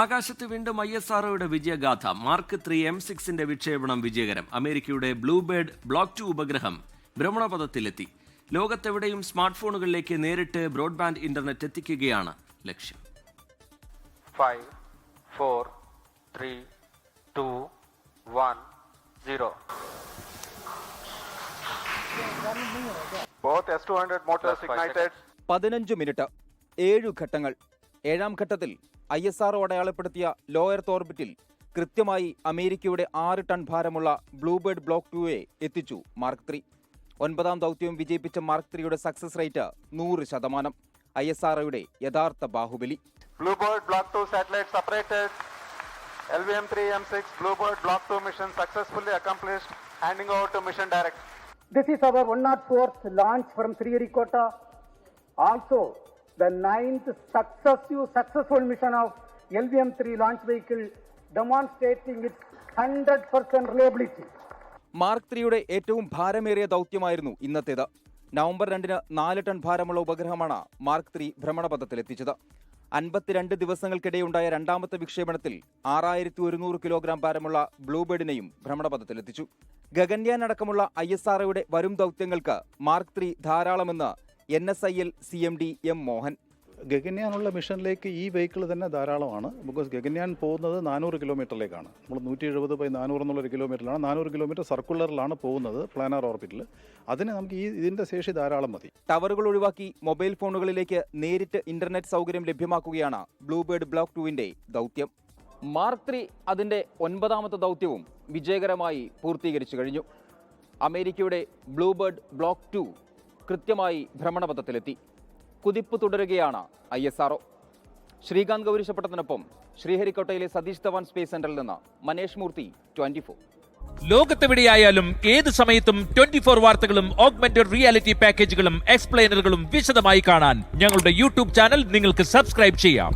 ആകാശത്ത് വീണ്ടും I S ആർഒയുടെ വിജയഗാഥ. മാർക്ക് ത്രീ എം സിക്സിന്റെ വിക്ഷേപണം വിജയകരം. അമേരിക്കയുടെ ബ്ലൂബേർഡ് ബ്ലോക്ക് ടു ഉപഗ്രഹം ഭ്രമണപഥത്തിലെത്തി. ലോകത്തെവിടെയും സ്മാർട്ട് ഫോണുകളിലേക്ക് നേരിട്ട് ബ്രോഡ്ബാൻഡ് ഇന്റർനെറ്റ് എത്തിക്കുകയാണ് ലക്ഷ്യം. five, four, three, two, one, zero. Both S200 motors ignited. പതിനഞ്ച് മിനിറ്റ് ഏഴു ഘട്ടങ്ങൾ. ഏഴാം ഘട്ടത്തിൽ ഐ എസ് ആർ അടയാളപ്പെടുത്തിയ ലോ എർത്ത് ഓർബിറ്റിൽ കൃത്യമായി അമേരിക്കയുടെ ആറ് ടൺ ഭാരമുള്ള ബ്ലൂബേർഡ് ബ്ലോക്ക് ടൂയെ എത്തിച്ചു. മാർക്ക് ത്രീ ഒൻപതാം ദൗത്യവും വിജയിപ്പിച്ച മാർക്ക് ത്രീയുടെ സക്സസ് റേറ്റ് നൂറ് ശതമാനം. ഐ എസ് ആർ യഥാർത്ഥ Baahubali. Bluebird block two satellite separated L V M three Bluebird block two mission successfully accomplished handing over to mission director this is our one note four Sriharikota also the ninth successive successful mission of LVM-3 launch vehicle demonstrating its 100% reliability. Mark ത്രീയുടെ ഏറ്റവും ഭാരമേറിയ ദൗത്യമായിരുന്നു ഇന്നത്തേത്. November രണ്ടിന് നാല് ton ഭാരമുള്ള ഉപഗ്രഹമാണ് mark three ഭ്രമണപഥത്തിലെത്തിച്ചത്. അൻപത്തിരണ്ട് ദിവസങ്ങൾക്കിടെയുണ്ടായ രണ്ടാമത്തെ വിക്ഷേപണത്തിൽ ആറായിരത്തി ഒരുന്നൂറ് കിലോഗ്രാം ഭാരമുള്ള ബ്ലൂബേഡിനെയും ഭ്രമണപഥത്തിലെത്തിച്ചു. ഗഗൻയാൻ അടക്കമുള്ള ഐ എസ് ആർഒയുടെ വരും ദൗത്യങ്ങൾക്ക് mark three ധാരാളമെന്ന് N S I L C M D M Mohan. ഗഗൻയാനുള്ള മിഷനിലേക്ക് ഈ വെഹിക്കിൾ തന്നെ ധാരാളമാണ്. ബിക്കോസ് ഗഗൻയാൻ പോകുന്നത് നാനൂറ് കിലോമീറ്ററിലേക്കാണ്. നമ്മൾ നൂറ്റി എഴുപത് ബൈ നാനൂറ് എന്നുള്ളൊരു കിലോമീറ്ററിലാണ്. നാനൂറ് കിലോമീറ്റർ സർക്കുലറിലാണ് പോകുന്നത് പ്ലാനാർ ഓർബിറ്റിൽ. അതിന് നമുക്ക് ഈ ഇതിന്റെ ശേഷി ധാരാളം മതി. ടവറുകൾ ഒഴിവാക്കി മൊബൈൽ ഫോണുകളിലേക്ക് നേരിട്ട് ഇന്റർനെറ്റ് സൗകര്യം ലഭ്യമാക്കുകയാണ് ബ്ലൂബേർഡ് ബ്ലോക്ക് ടുവിന്റെ ദൗത്യം. മാർക്ക് ത്രീ അതിന്റെ ഒൻപതാമത്തെ ദൗത്യവും വിജയകരമായി പൂർത്തീകരിച്ചു കഴിഞ്ഞു. അമേരിക്കയുടെ ബ്ലൂബേർഡ് ബ്ലോക്ക് ടു കൃത്യമായി ഭ്രമണപഥത്തിലെത്തി. കുതിപ്പ് തുടരുകയാണ് I S R O Srikanth ഗൗരിശപ്പെട്ടതിനൊപ്പം ശ്രീഹരിക്കോട്ടയിലെ സതീഷ് ധവാൻ സ്പേസ് സെന്ററിൽ നിന്ന് മനേഷ് മൂർത്തി ട്വന്റി ഫോർ. ലോകത്തെവിടെയായാലും ഏത് സമയത്തും ട്വന്റി ഫോർ വാർത്തകളും ഓഗ്മെന്റഡ് റിയാലിറ്റി പാക്കേജുകളും എക്സ്പ്ലെയിനറുകളും വിശദമായി കാണാൻ ഞങ്ങളുടെ യൂട്യൂബ് ചാനൽ നിങ്ങൾക്ക് സബ്സ്ക്രൈബ് ചെയ്യാം.